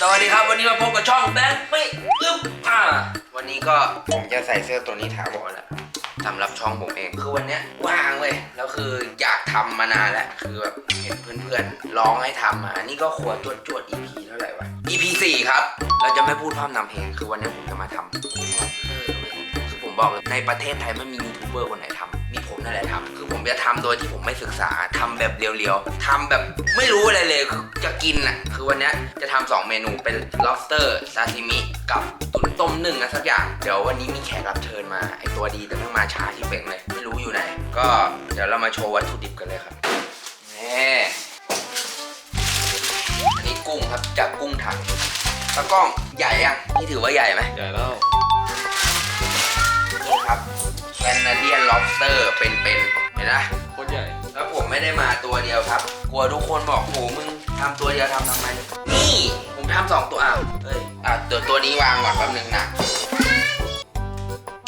สวัสดีครับวันนี้มาพบกับช่องแบงค์ไม่ลึกอ่าวันนี้ก็ผมจะใส่เสื้อตัวนี้ถามบแล้วสำหรับช่องผมเองคือวันเนี้ยว่างเว้ยแล้วคืออยากทำมานานแล้วคือแบบเห็นเพื่อนๆร้องให้ทำมาอันนี้ก็ขวดจวดจวด EP เท่าไหร่วะ EP 4ครับ เราจะไม่พูดพร่ำนำเพลงคือวันนี้ผมจะมาทำเออเว้ยคือผมบอกเลยในประเทศไทยไม่มียูทูบเบอร์คนไหนทำ มีผมนั่นแหละทำคือผมจะทำโดยที่ผมไม่ศึกษาทำแบบเรียวๆทำแบบไม่รู้อะไรเลยจะกินอะคือวันนี้จะทำสองเมนูเป็น lobster sashimi กับตุ๋นต้มนึ่งอะสักอย่างเดี๋ยววันนี้มีแขกรับเชิญมาไอตัวดีแต่ไม่มาช้าที่เป่งเลยไม่รู้อยู่ไหน ก็เดี๋ยวเรามาโชว์วัตถุดิบกันเลยครับนี่อันนี้กุ้งครับจากกุ้งถังตะกล้องใหญ่ยังนี่ถือว่าใหญ่ไหมใหญ่แล้ว นาเดียน lobster เป็นๆเห็นไหมโคตรใหญ่ แล้วผมไม่ได้มาตัวเดียวครับ กลัวทุกคนบอกโหมึงทำตัวเดียวทำทำไม นี่ผมทำสองตัวอ้าวเอ้ยอะตัวตัวนี้วางก่อนแป๊บนึงนะ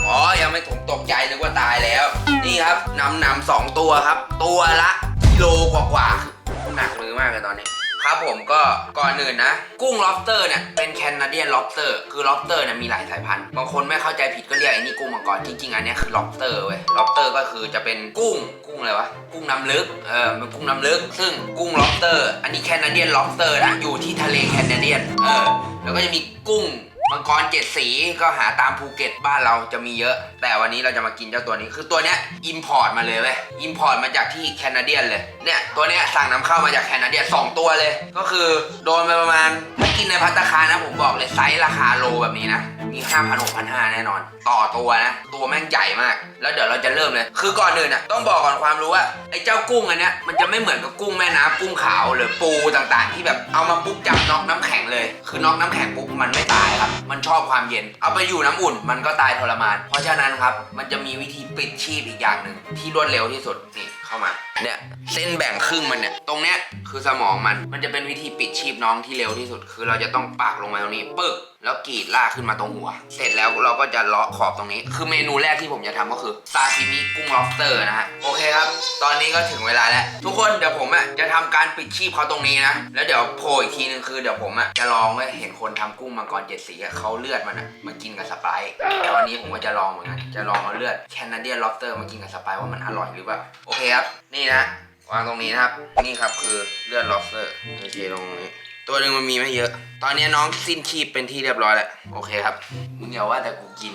อ๋อ ยังไม่ผมตกใจนึกว่าตายแล้ว นี่ครับนำนำสองตัวครับ ตัวละกิโลกว่ากว่าๆคือหนักมือมากเลยตอนนี้ ครับผมก็ก่อนอื่นนะ กุ้ง lobster เนี่ยเป็นแคนาเดียน lobster คือ lobster เนี่ยมีหลายสายพันธุ์บางคนไม่เข้าใจผิดก็เรียกไอ้นี่กุ้งมังกรจริงๆอันเนี้ยคือ lobster เว้ย lobster ก็คือจะเป็นกุ้งกุ้งอะไรวะกุ้งน้ำลึกเออเป็นกุ้งน้ำลึก ซึ่งกุ้ง lobster อันนี้แคนาเดียน lobster นะอยู่ที่ทะเลแคนาเดียนเออแล้วก็จะมีกุ้ง มังกรเจ็ดสีก็หาตามภูเก็ตบ้านเราจะมีเยอะ แต่วันนี้เราจะมากินเจ้าตัวนี้ คือตัวเนี้ยอิมพอร์ตมาเลยเว้ยอิมพอร์ตมาจากที่แคนาเดียนเลย เนี่ยตัวเนี้ยสั่งนำเข้ามาจากแคนาเดียนสองตัวเลย ก็คือโดนไปประมาณถ้ากินในพัตคานะผมบอกเลยไซส์ราคาโลแบบนี้นะมี5 0 0 0 6 5 0 0 แน่นอน ต่อตัวนะ ตัวแม่งใหญ่มาก แล้วเดี๋ยวเราจะเริ่มเลย คือก่อนอื่นอะต้องบอกก่อนความรู้ว่าไอ้เจ้ากุ้งอันเนี้ยมันจะไม่เหมือนกับกุ้งแม่น้ำกุ้งขาวหรือปูต่างๆ ที่แบบเอามาปุ๊บจับน็อกน้ำแข็งเลย คือน็อกน้ำแข็งปุ๊บมันไม่ตายครับมันชอบความเย็น เอาไปอยู่น้ำอุ่น มันก็ตายทรมาน เพราะฉะนั้นครับ มันจะมีวิธีปิดชีพอีกอย่างหนึ่งที่รวดเร็วที่สุดนี่เข้ามา เนี่ยเส้นแบ่งครึ่งมันเนี่ยตรงเนี้ยคือสมองมันมันจะเป็นวิธีปิดชีพน้องที่เร็วที่สุด คือเราจะต้องปากลงมาตรงนี้ปึ๊กแล้วกรีดลากขึ้นมาตรงหัว เสร็จแล้วเราก็จะเลาะขอบตรงนี้ คือเมนูแรกที่ผมจะทำก็คือซาซิมิกุ้ง lobster นะฮะโอเคครับ ตอนนี้ก็ถึงเวลาแล้ว ทุกคนเดี๋ยวผมอะจะทำการปิดชีพเขาตรงนี้นะ แล้วเดี๋ยวโผล่อีกทีนึงคือเดี๋ยวผมอะจะลองไว้เห็นคนทำกุ้งมังกรเจ็ดสีเขาเลือดมันอะมากินกับสไปซ์แต่วันนี้ผมก็จะลองเหมือนกันจะลองเอาเลือดแคนาเดียน lobster มากินกับสไปซ์ว่ามันอร่อยหรือเปล่าโอเคครับนี่นะวางตรงนี้นะครับ นี่ครับคือเลือด lobster โอเคลงตรงนี้ ตัวหนึ่งมันมีไม่เยอะ ตอนนี้น้องสิ้นชีพเป็นที่เรียบร้อยแล้ว โอเคครับ มึงอย่าว่าแต่กูกิน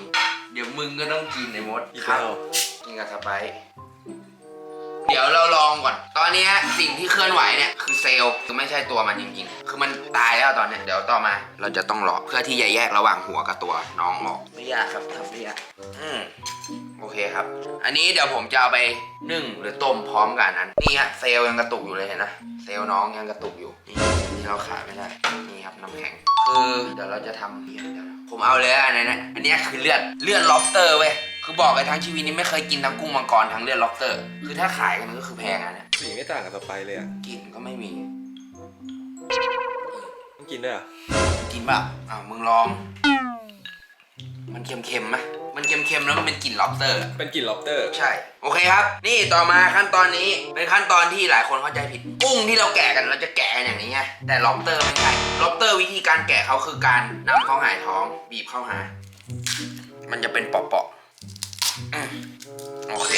เดี๋ยวมึงก็ต้องกินไอ้มดอีกครัแล้บวกินกับสไปซ์เดี๋ยวเราลองก่อน ตอนนี้สิ่งที่เคลื่อนไหวเนี่ยคือเซลล์คือไม่ใช่ตัวมันจริงๆ คือมันตายแล้วตอนเนี้ยเดี๋ยวต่อมา เราจะต้องรอเพื่อที่จะแยกระหว่างหัวกับตัวน้องออก ไม่ยากครับทำไม่ยากอืมโอ เคครับ อันนี้เดี๋ยวผมจะเอาไปนึ่งหรือต้มพร้อมกันนั้น นี่ฮะเซลล์ยังกระตุกอยู่เลยเห็นนะ เซลล์น้องยังกระตุกอยู่ นี่ที่เราขาดไม่ได้ นี่ครับน้ำแข็ง คือเดี๋ยวเราจะทำเดี๋ยวเดี๋ยวผมเอาเลยอันนี้นะอันเนี้ยคือเลือดเลือด lobster เว้ย คือบอกเลยทั้งชีวิตนี้ไม่เคยกินทั้งกุ้งมังกรทั้งเลือด lobster คือถ้าขายกันมันก็คือแพงอะเนี่ยสีไม่ต่างกับสไปร์เลยอะกลิ่นก็ไม่มี ต้องกินด้วยอะกินเปล่าอ้าวมึงลอง มันเค็มๆไหมมันเค็มๆแล้วมันเป็นกลิ่น lobster อะเป็นกลิ่นล็อบเตอร์ ใช่ โอเคครับ นี่ต่อมาขั้นตอนนี้เป็นขั้นตอนที่หลายคนเข้าใจผิดกุ้งที่เราแกะกันเราจะแกะกันอย่างนี้ไงแต่ล็อบเตอร์ไม่ใช่ล็อบเตอร์วิธีการแกะเขาคือการนำเขาหงายท้องบีบเข้าหา มันจะเป็นเปาะๆอืมโอเค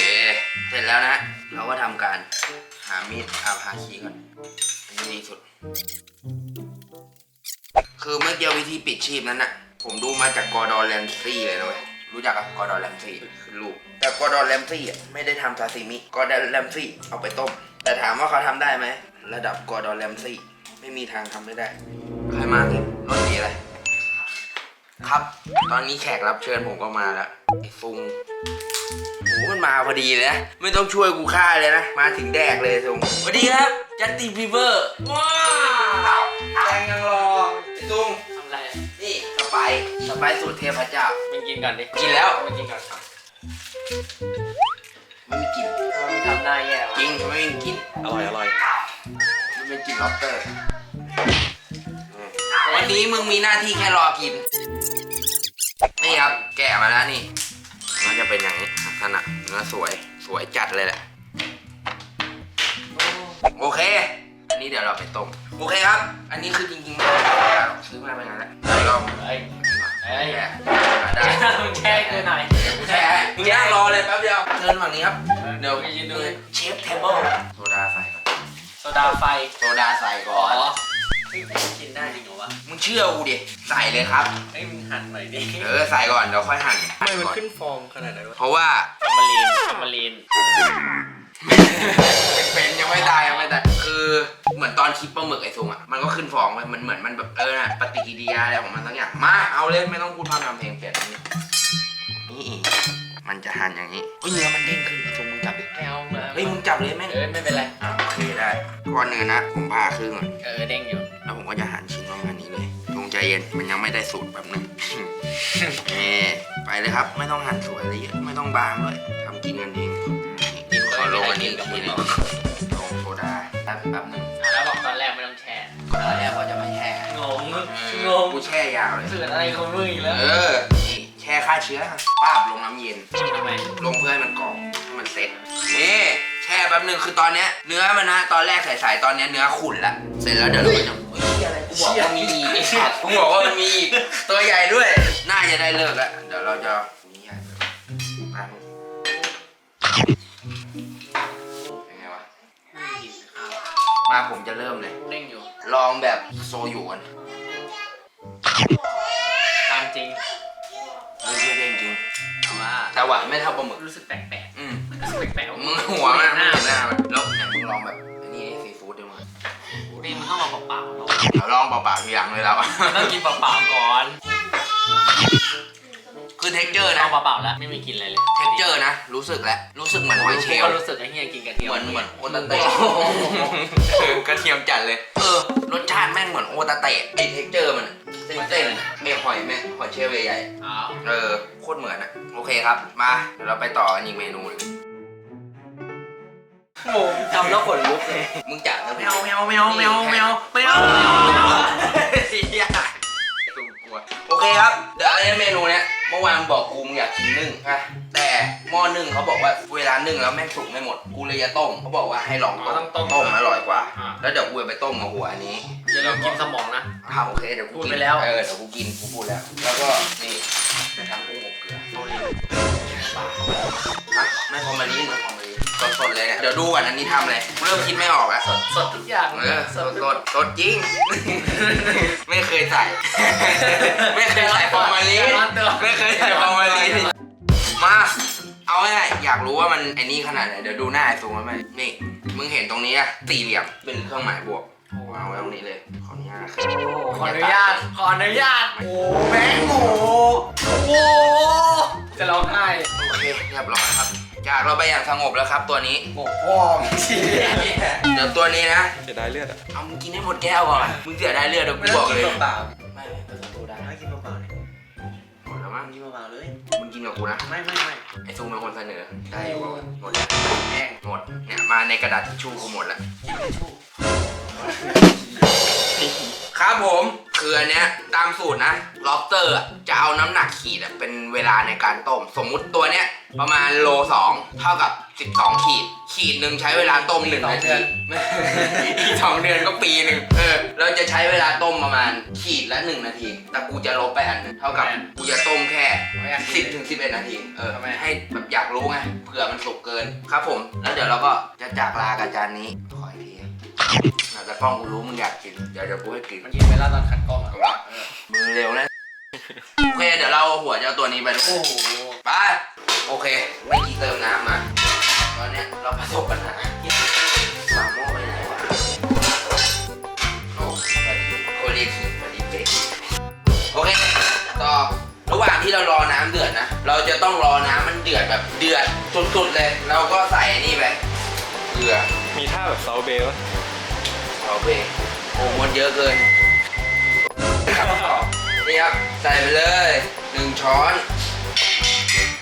เสร็จแล้วนะ เราก็ทำการหามีดเอาหาคีย์ก่อนอันนี้ดีสุด คือเมื่อกี้วิธีปิดชีพนั้นน่ะ ผมดูมาจากกอร์ดอนแรมซี่เลยนะเว้ยรู้จักกับกอร์ดอนแรมซี่คือลูก แต่กอร์ดอนแรมซี่อะไม่ได้ทำซาซิมิกอร์ดอนแรมซี่เอาไปต้ม แต่ถามว่าเขาทำได้ไหม ระดับกอร์ดอนแรมซี่ไม่มีทางทำไม่ได้ ใครมาเนี่ยรถดีอะไร ครับ ตอนนี้แขกรับเชิญผมก็มาแล้วไอ้ฟุงโอ้มันมาพอดีเลยนะไม่ต้องช่วยกูฆ่าเลยนะ มาถึงแดกเลยซุงสวัสดีครับ จัตติฟีเวอร์ว้าวแต่งยังรอไอ้ซุงทำไรนี่สไปซ์ส ไปซ์สูตรเทพเจ้า มึงกินก่อนดิกินแล้ว มึงกินก่อนครับไม่มีกลิ่นมึงทำหน้าแย่จริวะงไม่มีกลิ่นอร่อยอร่อยมันเป็นกลิ่นล็อบสเตอร์อืมวันนี้มึงมีหน้าที่แค่รอกิน นี่ครับ แกะมาแล้วนี่ มันจะเป็นอย่างนี้ลักษณะเนื้อสวย สวยจัดเลยแหละ โอเค อันนี้เดี๋ยวเราไปต้ม โอเคครับ อันนี้คือจริงๆไม่ต้องทำอะไรหรอกคือซื้อมาเป็นไงล่ะเดี๋ยวลองเอ้ย เอ้ยแช่ได้มึงแช่กูหน่อยแช่มึงนั่งรอเลยแป๊บเดียวเชิญฝั่งนี้ครับ เดี๋ยวไปยืนดูเชฟเทเบิลโซดาใส่ก่อนโซดาไฟ โซดาใส่ก่อ๋ออนกินได้จริงเหรอวะ มึงเชื่อกูดิ ใส่เลยครับเฮ้มึงหั่นหน่อยดิ เออใส่ก่อนเดี๋ยวค่อยหั่นทำไมมันขึ้นฟองขนาดนั้นวะเพราะว่าทำมารีนทำมารีนเป็นยังไม่ตายยังไม่ตาย คือเหมือนตอนคลิปปลาหมึกไอ้ซุงอะมันก็ขึ้นฟองไปมันเหมือนมันแบบเออน่ะปฏิกิริยาอะไรของมันทั้งอย่างมาเอาเลยไม่ต้องพูดพร่ำทำเพลงเปลี่ยนอันนี้นี่มันจะหั่นอย่างนี้เฮ้ยเนื้อมันเด้งขึ้นไอ้ซุงมึงจับดิไม่เอามาเฮ้ยมึงจับเลยแม่งเออไม่เป็นไรอะโอเคได้ก่อนอื่นนะผมผ่าครึ่งก่อนเออเด้งอยู่แล้วผมก็จะหั่นชิ้นประมาณนี้เลยลงใจเย็นมันยังไม่ได้สูตรแบบนึงนี่ไปเลยครับ ไม่ต้องหั่นสวยอะไรเยอะไม่ต้องบางด้วยทำกินกันเองนี่ขอลงอันนี้อีกทีหนึงลงโซดา แป๊บแป๊บหนึงอะแล้วบอกตอนแรกไม่ต้องแช่ก่อนตอนแรกว่าจะไม่แช่งงเององกูแช่ยาวเลย เสืออะไรของมึงอีกแล้วเออ นี่แช่ฆ่าเชื้อป้าบลงน้ำเย็น ทำไมลงเพื่อให้มันกรอบให้มันเซ็ตนี่แช่แป๊บหนึงคือตอนเนี้ยเนื้อมันนะตอนแรกใสๆตอนเนี้ยเนื้อขุ่นละเสร็จแล้วเดี๋ยวเราก็จะเฮ้ยอะไรกูบอกว่ามีอีกไอ้สัตว์กูบอกว่ามันมีอีกตัวใหญ่ด้วย น่าจะได้เลิกแล้วเดี๋ยวเราจะ มาผมจะเริ่มเลยเด้งอยู่ ลองแบบโซยุกันตามจริงเฮ้ยเด้งจริงแต่ว่าแต่หวานไม่เท่าปลาหมึกรู้สึกแปลกอืมๆรู้สึกแปลกๆมึงหัวมันหน้ามึงหน้ามันแล้วเนี่ยมึงลองแบบไอ้นี่ซีฟู้ดด้วยมึงนี่มันต้องลองเปล่าๆเนอะเดี๋ยวลองเปล่าๆทีหลังเลยเรามันต้องกินเปล่าๆก่อนคือ เท็กเจอร์เอานะเปล่าๆแล้วไม่มีกินอะไรเลยเท็กเจอร์นะ รู้สึกแล้ว รู้สึกเหมือนหอยเชลก็ล์รู้สึกไอ้เฮียกินกระเทียมเหมือนเหมือนโอตาเตะเออกระเทียมจัดเลย เออ รสชาติแม่งเหมือนโอตาเตะไอเท็กเจอร์มันเส้นเส้นๆไม่หอยแม่งหอยเชลล์ใหญ่อ้าวๆเออ โคตรเหมือนอะโอเคครับ มาเดี๋ยวเราไปต่อกันอีกเมนูหนึงโอ้ทำแล้วขนลุกเลยมึงจัดแล้วแมไม่วเอาแมวแมวแมวแมวแมวโอเคครับ เดี๋ยวอันนี้เมนูเนี้ย เมื่อวานบอกกูมึงอยากกินนึ่งอะแต่หม้อนึ่งเขาบอกว่าเวลานึ่งแล้วแม่งสุกไม่หมด กูเลยจะต้มเขาบอกว่าให้ลองต้มต้มอร่อยกว่า แล้วเดี๋ยวกูจะไปต้มกับหัวอันนี้อย่าลืมกินสมองนะ อ้าวโอเคเดี๋ยวกูพูดกินไปแล้ว เออเดี๋ยวกูกินกูพูดแล้ว แล้วก็นี่ไปทำกุ้งอบเกลือโอลีปลาฮะไม่พอมาลีนไม่พอมาลีน สดๆเลยเนี่ยเดี๋ยวดูก่อนอันนี้ทำอะไรกูเริ่มคิดไม่ออกอะสดสดทุกอย่างเออสดสดสดจริง ไม่เคยใส่ ไม่เคยใส่ฟอร์มาลีนไม่เคยใส่ฟอร์มาลีนมา เอาง่ายๆอยากรู้ว่ามันไอ้นี่ขนาดไหนเดี๋ยวดูหน้าไอ้ซูงแล้วไหมนี่มึงเห็นตรงนี้อะสี่เหลี่ยมเป็นเครื่องหมายบวกวางไว้ตรงนี้เลยขออนุญาตครับ ขออนุญาต ขออนุญาต โอ้แบงค์หมูโอ้จะร้องไห้ โอเคเรียบร้อยครับ จากเราไปอย่างสงบแล้วครับตัวนี้โอ้พ่อมเชียเดี๋ยวตัวนี้นะจะได้เลือดอะเอามึงกินให้หมดแก้วก่อนมึงเสียได้เลือดเดี๋ยวกูบอกเลย เปล่าไม่ไม่ผสมโซดาๆไม่กินเปล่าๆเลยหมดแล้วมั้งกินเปล่าๆเลย มึงกินกับกูนะ ไม่ไม่ไม่ไอ้ซูเป็นคนเสนอ ได้อยู่ป่าวะหมดแล้วแห้งหมดเนี่ยมาในกระดาษทิชชู่กูหมดแล้ว ครับผมคืออันเนี้ยตามสูตรนะล็อบสเตอร์อะจะเอาน้ำหนักขีดอะเป็นเวลาในการต้ม สมมุติตัวเนี้ยประมาณโลสองเท่ากับ 12 ขีด ขีดหนึ่งใช้เวลาต้มหนึ่งนาทีอีกสองเดือนก็ปีหนึ่งเออเราจะใช้เวลาต้มประมาณขีดละหนึ่งนาที แต่กูจะลบไปอันหนึงเท่ากับกูจะต้มแค่สิบถึงสิบเอ็ดนาที เออให้แบบอยากรู้ไงเผื่อมันสุกเกินครับผม แล้วเดี๋ยวเราก็จะจากลากับจานนี้ขอ อีกทีอาจจะกล้องกูรู้มึงอยากกิน เดี๋ยวเดี๋ยวกูให้กิน มันกินไปแล้วตอนขัดกล้องอะถูกปะมือเร็วนะโอเคเดี๋ยวเราเอาหัวเจ้าตัวนี้ไปเลยโอ้โหไป โอเค ไม่กี่เติมน้ำมา ตอนเนี้ยเราประสบปัญหาฝาหม้อไปไหนวะโอ้พอดีโคเรียคีพอดีเป๊ะโอเค ต่อ ระหว่างที่เรารอน้ำเดือดนะ เราจะต้องรอน้ำมันเดือดแบบเดือดสุดๆเลย เราก็ใส่อันนี่ไปเกลือ มีท่าแบบเซาเบลวะ เอาไปโอ้หมดเยอะเกินครับต่อนี่ครับใส่ไปเลยหนึ่งช้อน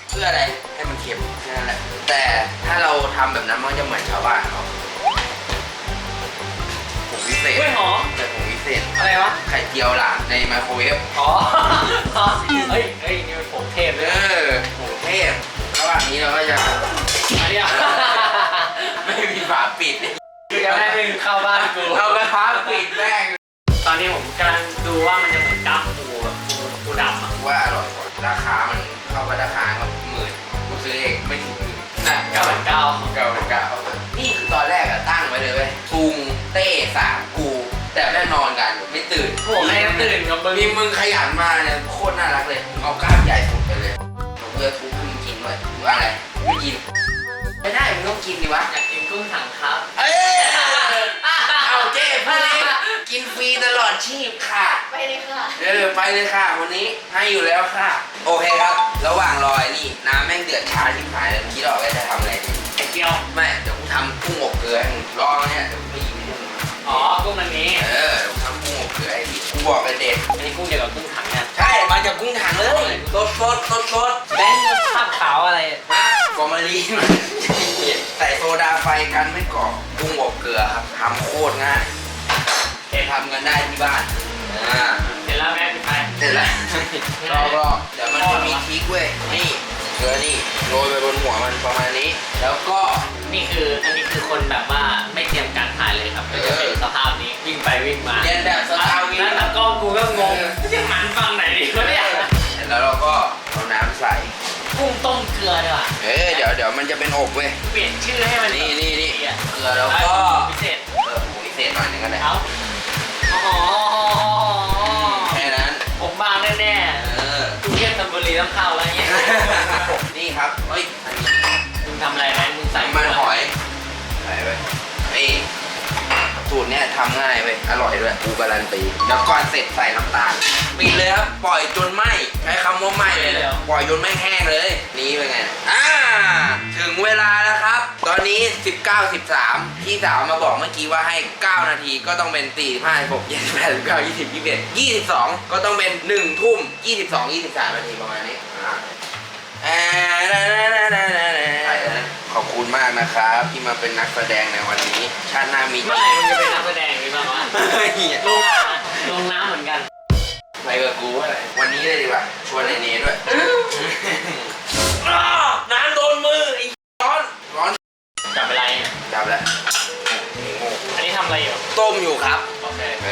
เพื่ออะไรให้มันเค็มแค่นั้นแหละแต่ถ้าเราทำแบบนั้นมันจะเหมือนชาวบ้านเขาผงวิเศษเฮ้ยหอม แต่ผงวิเศษอะไรวะ ไข่เจียวหลามในไมโครเวฟ อ๋อ เฮ้ยเฮ้ยนี่มันผงเทพเอเลยนะอผงเทพระหว่างนี้เราก็จะ อันเนี้ย สามกู แต่ได้นอนกันไม่ตื่นโอ้โหใครจะตื่นกับมึงมีมึงขยันมาเนี่ยโคตรน่ารักเลยเอากล้ามใหญ่สุดไปเลยผมเลือกทุกมึงกินด้วยมึงว่าอะไรไม่กินไม่ได้มึงต้องกินดิวะอยากกินกุ้งถังครับเอ้ยเอาเจ้พูดดิกินฟรีตลอดชีพค่ะไปเลยค่ะเออไปเลยค่ะวันนี้ให้อยู่แล้วค่ะ โอเคครับ ระหว่างรอยนี่น้ำแม่งเดือดช้าที่หายเลยคิดออกเลยจะทำอะไรดีไข่เจียวไม่เดี๋ยวกูทำกุ้งอบเกลือให้มึงรอเนี่ยเดี๋ยว อ๋อกุ้งอันนี้เออเดี๋ยวกูทำกุ้งอบเกลือให้พี่กูบอกเลยเด็ดอันนี้กุ้งเดียวกับกุ้งถังเนี่ยใช่มาจากกุ้งถังเลยสดสดสดสดแบงค์ภาพขาวอะไรฮะฟอร์มาลีนใส่โซดาไฟกันไม่กรอบกุ้งอบเกลือครับทำโคตรง่ายไปทำกันได้ที่บ้านอ่าเสร็จแล้วแม่ปิดไฟเสร็จแล้วรอบรอบเดี๋ยวมันจะมีทริกเว้ยนี่เกลือนี่โรยไปบนหัวมันประมาณนี้ แล้วก็นี่คืออันนี้ ลือดีกว่าเอ้ยเดี๋ยวเดี๋ยวมันจะเป็นอบเว้ย เปลี่ยนชื่อให้มันนี่นี่นี่เปลี่ยเกลือแล้วก็พิเศษเออหมูพิเศษหน่อยหนึงก็ได้เอาอ๋อแค่นั้น ผมบางแน่เออๆกรุงเทพธนบุรีต้องเข้าแล้วเนี่ยนี่ครับเฮ้ยอันนี้มึงทำอะไรไหมมึงใส่มันหอยใส่ไปนี่ สูตรเนี้ยทำง่ายเว้ยอร่อยด้วยกูการันตีแล้วก่อนเสร็จใส่น้ำตาลปิดเลยครับปล่อยจนไหมใช้คำว่าไหมเลยนะปล่อยจนไม่งแห้งเลย นี่เป็นไงอ่าถึงเวลาแล้วครับ ตอนนี้ 19 13พี่สาวมาบอกเมื่อกี้ว่าให้ 9 นาทีก็ต้องเป็น4 5 6 7 8 9 20 21 22 ก็ต้องเป็น 1 ทุ่ม 22 23 นาทีประมาณนี้อ่าอ่า ขอบคุณมากนะครับที่มาเป็นนักแสดงในวันนี้ ชาติหน้ามีเมื่อไหร่มึงจะเป็นนักแสดงหรือเปล่าวะเฮ้ยลงน้ำลงน้ำเหมือนกัน ไปกับกูอะไรวันนี้เลยดีกว่าชวนไอเนด้วยน้ำโดนมือไอ้ร้อนร้อนจับเวลาเนี่ยจับแล้วโง่อันนี้ทำอะไรอยู่ ต้มอยู่ครับ โอเค เอ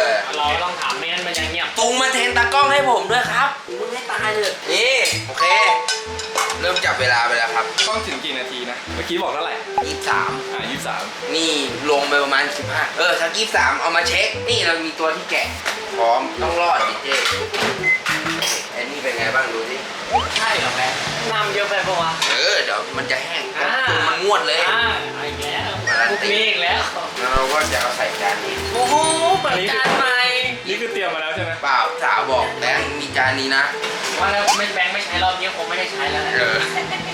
อ เราต้องถามไม่งั้นมันยังเงียบตุงมาเทนตากล้องให้ผมด้วยครับมึงให้ตายเลยนี่โอเคเริ่มจับเวลาไปแล้วครับต้องถึงกี่นาทีนะ เมื่อกี้บอกเท่าไหร่ยี่สามอ่ายี่สามนี่ลงไปประมาณ 15 เออถ้ายี่สามเอามาเช็ค นี่เรามีตัวที่แกะ พร้อมต้องรอดดิเจไอ้นี่เป็นไงบ้างดูสิใช่เหรอแม่น้ำเยอะไปปะวะ เออเดี๋ยวมันจะแห้งอ่าตัวมันงวดเลยอ่าเอาอีกแล้วพวกนี้อีกแล้ว แล้วเราก็จะเอาใส่จานนี้โอ้โหเปิดจานใหม่ นี่คือเตรียมมาแล้วใช่ไหมเปล่าสาวบอกแบงค์มีจานนี้นะ ว่าแล้วไม่แบงค์ไม่ใช้รอบนี้คงไม่ได้ใช้แล้วนะเออ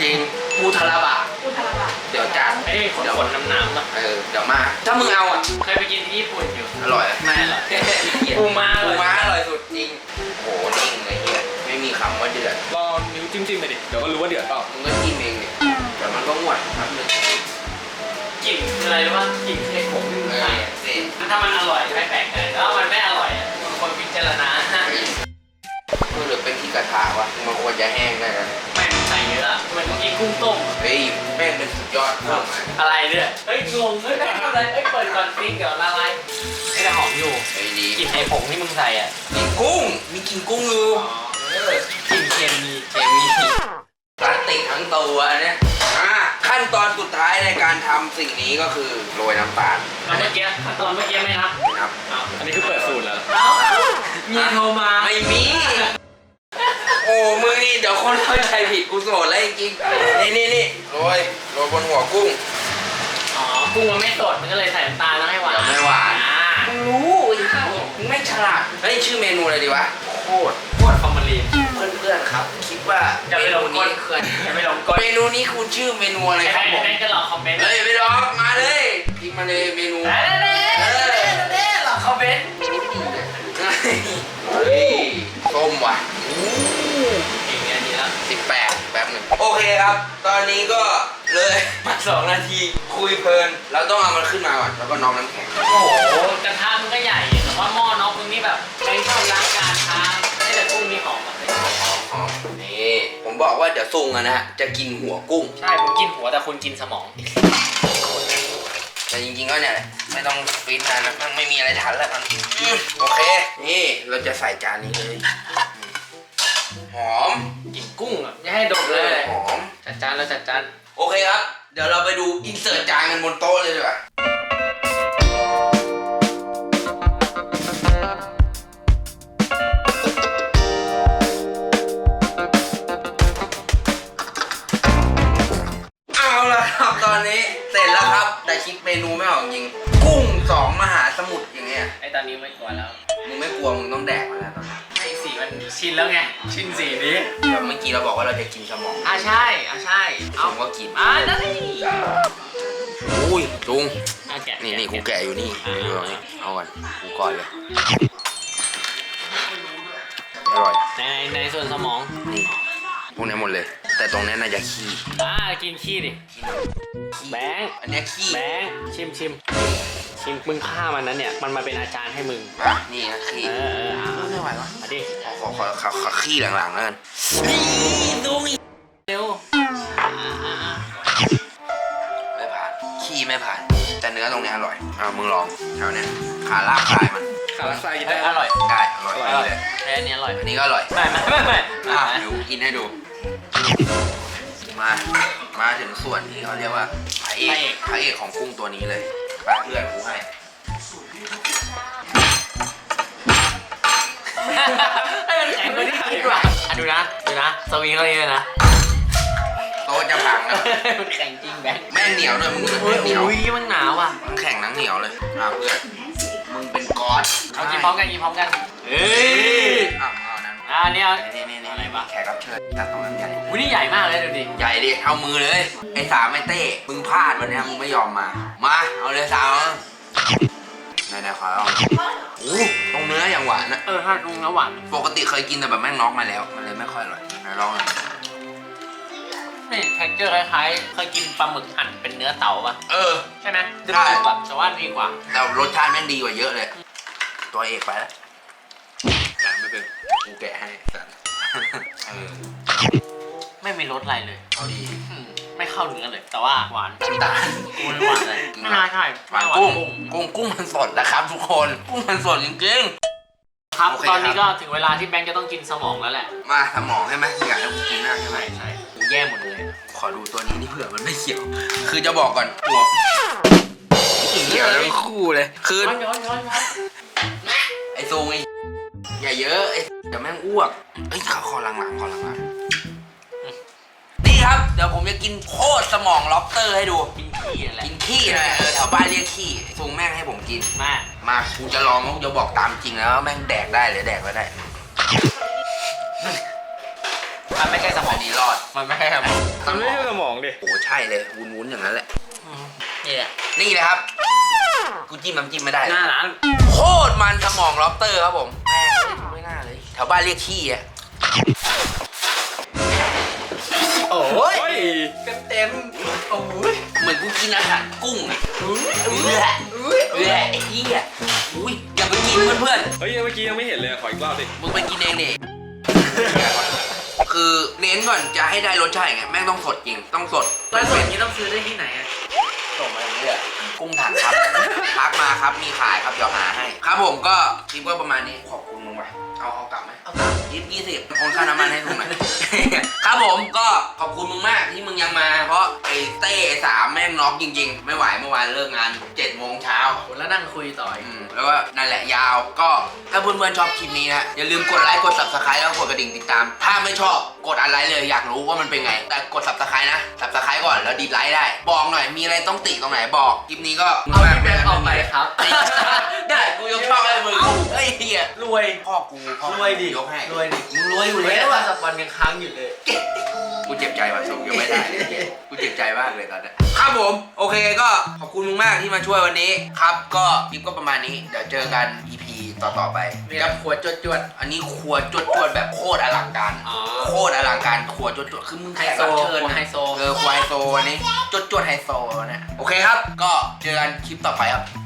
จริงปูทาราบะคุณทาราบะเดี๋ยวจานไม่ได้ขนขนน้ำน้ำอะเออเดี๋ยวมาถ้ามึงเอาอะเคยไปกินที่ญี่ปุ่นอยู่อร่อยอะไม่หรอกปูม้าปูเลยม้าอร่อยสุดจริงโหนิ่งเลยเฮียไม่มีคำว่าเดือดลองนิ้วจิ้มๆไปดิ เดี๋ยวก็รู้ว่าเดือดเปล่า มึงก็จิ้มเองดิแต่มันก็งวดครับนึงกลิ่นคืออะไรรู้ป่ะกลิ่นเคยผมที่มึงเอใส่ออะเสร็จถ้ามันอร่อยไม่แปลกใจแล้วมันไม่อร่อยอะคนพิจารณา เออหรือเป็นที่กระทะวะมันควรจะแห้งได้แล้วแม่งใส่เยอะอะเหมือนเมื่อกี้กุ้งต้มอะเฮ้ยแม่งเป็นสุดยอดมากอะไรเนี่ยเฮ้ยงงเฮ้ยไม่ทำอะไรเฮ้ยเปิดก่อนซิงเดี๋ยวละลายไม่ได้หอมอยู่เฮ้ยดีกลิ่นไอ้ผงที่มึงใส่อะกินกุ้งมีกินกุ้งอยู่เออกลิ่นเค็มมีเคมีพลาสติกทั้งตัวอันเนี้ยอะขั้นตอนสุดท้ายในการทำสิ่งนี้ก็คือโรยน้ำตาลแล้วเมื่อกี้ขั้นตอนเมื่อกี้ไม่นับนะครับเอาอันนี้คือเปิดสูตรแล้วเอาเมียโทรมาไม่มี โอ้มึงนี่เดี๋ยวคนเข้าใจผิดกูโสดแล้วจริงๆนี่นี่นี่โรยโรยบนหัวกุ้ง อ๋อกุ้งมันไม่สดมันก็เลยใส่น้ำตาลแล้วให้หวานเดี๋ยวไม่หวาน อ่ามึงรู้ไอ้ข้าวมึงไม่ฉลาดเฮ้ยชื่อเมนูอะไรดีวะ โคตรโคตรฟอร์มาลีนเพื่อนๆครับ คิดว่าจะไปลงก้นนี้เขื่อนจะไปลงก้นเมนูนี้คุณชื่อเมนูอะไรใคครรับผมๆนั่นก็รอคอมเมนต์เฮ้ยไม่รอกมาเลยพิมพ์มาเลยเมนูเด้เด้เด้เด้เด้รอคอมเมนต์ เฮ้ย ส้มว่ะอีกนาทีแล้วสิบแปดแป๊บหนึ่งโอเคครับ ตอนนี้ก็เลยมาสองนาทีคุยเพลิน เราต้องเอามันขึ้นมาก่อนแล้วก็น้องน้ำแข็ง โอ้โหกระทะมันก็ใหญ่แต่ว่าหม้อน้องมึงนี่แบบไม่ชอบล้างจานช้าไม่แต่กุ้งนี่หอมอะอ๋อนี่ผมบอกว่าเดี๋ยวซุงอะนะฮะจะกินหัวกุ้ง ใช่ผมกินหัวแต่คุณกินสมอง แต่จริงๆก็เนี่ยแหละไม่ต้องฟิตนานนะมันไม่มีอะไรทันแล้วตอนนี้อืมโอเค นี่เราจะใส่จานนี้เลยอืมหอมกินกุ้งอะอย่าให้ดกเลย หอม จัดจานแล้วจัดจาน โอเคครับ เดี๋ยวเราไปดูอินเสิร์ตจานกันบนโต๊ะเลยดีกว่าเอา แล้วครับแต่คิดเมนูไม่ออกจริง กุ้งสองมหาสมุทรอย่างเงี้ย ไอตอนนี้ไม่กลัวแล้ว มึงไม่กลัวมึงต้องแดกมาแล้วตอนนี้ไอสีมันชินแล้วไง ชินสีนี้แล้วเมื่อกี้เราบอกว่าเราจะกินสมองอะใช่ อะใช่ผเอามก็กินอะได้อุ้ยจุง อะแกะนี่นี่กูแกะอยู่นี่ดูตรงนี้เอาก่อนกูก่อนเลย อร่อย ในในส่วนสมองนี่ พวกนี้หมดเลย แต่ตรงนี้น่าจะขี้อ่ากินขี้ดิแบงค์อันเนี้ยขี้แบงค์ชิมชิมชิมมึงฆ่ามันนั้นเนี่ยมันมาเป็นอาจารย์ให้มึงอะนี่นะขี้เออเอออะไม่ไหววะมาดิขอขอขอขอขอขี้หลังๆแล้วกันนี่ดูอีกเร็วอะอะอะไม่ผ่านขี้ไม่ผ่าน แต่เนื้อตรงนี้อร่อยอะมึงลองแถวเนี้ยขาลากคลายมัน ขาลักไฟกินเอ้ได้ยอร่อยได้อร่อยอร่อยเลยเอ้ยอันนี้อร่อยอันนี้ก็อร่อยไม่ไม่ไม่ไม่อะไม่เดี๋ยวกินให้ดู มามาถึงส่วนที่เขาเรียกว่าพระเอกพระเอกของกุ้งตัวนี้เลยไปเพื่อนกูให้ให้มันแข็งกว่าที่คิดว่ะอะดูนะดูนะสวิงเขาเลยนะโต๊ะจะพังแล้วมันแข็งจริงแบงค์แม่งเหนียวด้วยมึงดูอุ้ยเหนียวอุ้ยมันหนาวอะทั้งแข็งทั้งเหนียวเลยอะเพื่อน มึงเป็นก๊อตเอากินพร้อมกันกินพร้อมกันเฮ้ยอะมึงเอานั้นอ่าเนี่ยนี่นี่นี่อะไรวะแขกรับเชิญจัดตรงนั้นใหญ่อุ้ยนี่ใหญ่มากเลยดูดิ ใหญ่ดิ เอามือเลย ไอ้สามไอ้เต้ มึงพลาดวันเนี้ยมึงไม่ยอมมา มา เอาเลยสาวไหนๆขอลองโอ้ตรงเนื้ออย่างหวานนะเออถ้าตรงน้ำหวาน ปกติเคยกินแต่แบบแม่งน็อกมาแล้ว มันเลยไม่ค่อยอร่อยไหนลองหน่อย นี่แท็กเจอร์คล้ายๆ เคยกินปลาหมึกหั่นเป็นเนื้อเต่าปะเออ ใช่ไหมใช่แบบแต่ว่าดีกว่า แต่รสชาติแม่งดีกว่าเยอะเลย ตัวเอกไปแล้วแกะไม่เป็นกูแกะให้สัตว์เออไม่มีรสอะไรเลยเอาดี อืมไม่เข้าเนื้อเลย แต่ว่าหวานน้ำตาลกุ้งหวานเลยไม่น่าใช่หวานกุ้งกุ้งกุ้งมันสดนะครับ ทุกคนกุ้งมันสดจริงครับ โอเคตอนนี้ครับ ก็ถึงเวลาที่แบงค์จะต้องกินสมองแล้วแหละๆมาสมองใช่ไหมอยากให้กูกินมากใช่ไหมใช่ใช่กู แย่หมดเลย ขอดูตัวนี้นี่เผื่อมันไม่เขียว คือจะบอกก่อนหัวเขียวทั้งคู่เลย คือย้อนย้อนย้อนย้อนไอ้ซูงไอ้อย่าเยอะไอ้เดี๋ยวแม่งอ้วกเอ้ยขอขอหลังๆขอหลังๆนี่ครับ เดี๋ยวผมจะกินโคตรสมองล็อบสเตอร์ให้ดู กินขี้อะไรกินขี้นะเออแถวบ้านเรียกขี้ไอ้ซูงแม่งให้ผมกินมากมากูจะลองกูจะบอกตามจริงแล้วว่าแม่งแดกได้หรือแดกไม่ได้ มันไม่ใช่สมออังนนี้รอด มันไม่ใช่สมองมันไม่ใช่สมองดิ โอ้ใช่เลยวุ้นๆอย่างนั้นแหละอืมนี่แหละ นี่เลยครับ กูจิ้มน้ำจิ้มไม่ได้ หน้าร้านโคตรมันสมองล็อบสเตอร์ครับผมแม่งไม่น่าเลย แถวบ้านเรียกขี้อะโอ้โอ้ยยเต็มเต็มโอ้ยเหมือนกูกินอาหารกุ้งอะอุ้ยเอื้อเอื้อไอ้เหี้ยอุ้ยอย่าไปกินเพื่อนเฮ้ยเมื่อกี้ยังไม่เห็นเลยขออีกรอบดิๆมึงไปกินเองดิ คือเน้นก่อนจะให้ได้รสชาติไงแม่งต้องสดจริงต้องสดแล้วส่วนนี้ต้องซื้อได้ที่ไหนอะส่งมาเรื่อยกุ้งถังครับทักมาครับมีขายครับเดี๋ยวหาให้ ครับผมก็คลิปก็ประมาณนี้ขอบคุณมึงว่ะเอาเอากลับไหมเอากลับ ยี่สิบยี่สิบโอนค่าน้ำมันให้ลุงหน่อย ครับผมก็ขอบคุณมึงมากที่มึงยังมา เพราะไอ้เต้สามแม่งน็อกจริง ๆ ไม่ไหวเมื่อวานเลิกงาน7จ็ดโมงเช้าแล้วนั่งคุยต่ออีก อืมแล้วก็นั่นแหละยาวก็ถ้าเพื่อนๆชอบคลิปนี้นะ อย่าลืมกดไลค์กด subscribe แล้วกดกระดิ่งติดตาม ถ้าไม่ชอบกดอะไรเลยอยากรู้ว่ามันเป็นไง แต่กด subscribe นะ subscribe ก่อนแล้วดีไลค์ได้ บอกหน่อยมีอะไรต้องติตรงไหนบอกคลิปนี้ก็เอาพี่แบงค์ออกไปครับ ได้กูยกช่องให้มึงเอ้าเฮ้ยเฮียรวย พ่อกูพ่อกูรวยดิยกให้ รวยดิมึงรวยอยู่รวยแล้แล้ววอะว่าสักวันยังค้างอยู่เลย กูเจ็บใจว่ะส่งยังไม่ได้เลยเหี้ยกูเจ็บใจมากเลยตอนเนี้ยครับผม โอเคก็ขอบคุณมึงมากที่มาช่วยวันนี้ครับ ก็คลิปก็ประมาณนี้ เดี๋ยวเจอกัน EP ต่อๆไปมีกับขวดจวดจวด อันนี้ครัวจวดๆแบบโคตรอลังการ อ๋อ โคตรอลังการครัวจวดๆคือมึงแขไฮกโซรับเชิญครัวนะไฮโซ เออครัวไฮโซวันนี้จวดๆไฮโซนะ โอเคครับ ก็เจอกันคลิปต่อไปครับ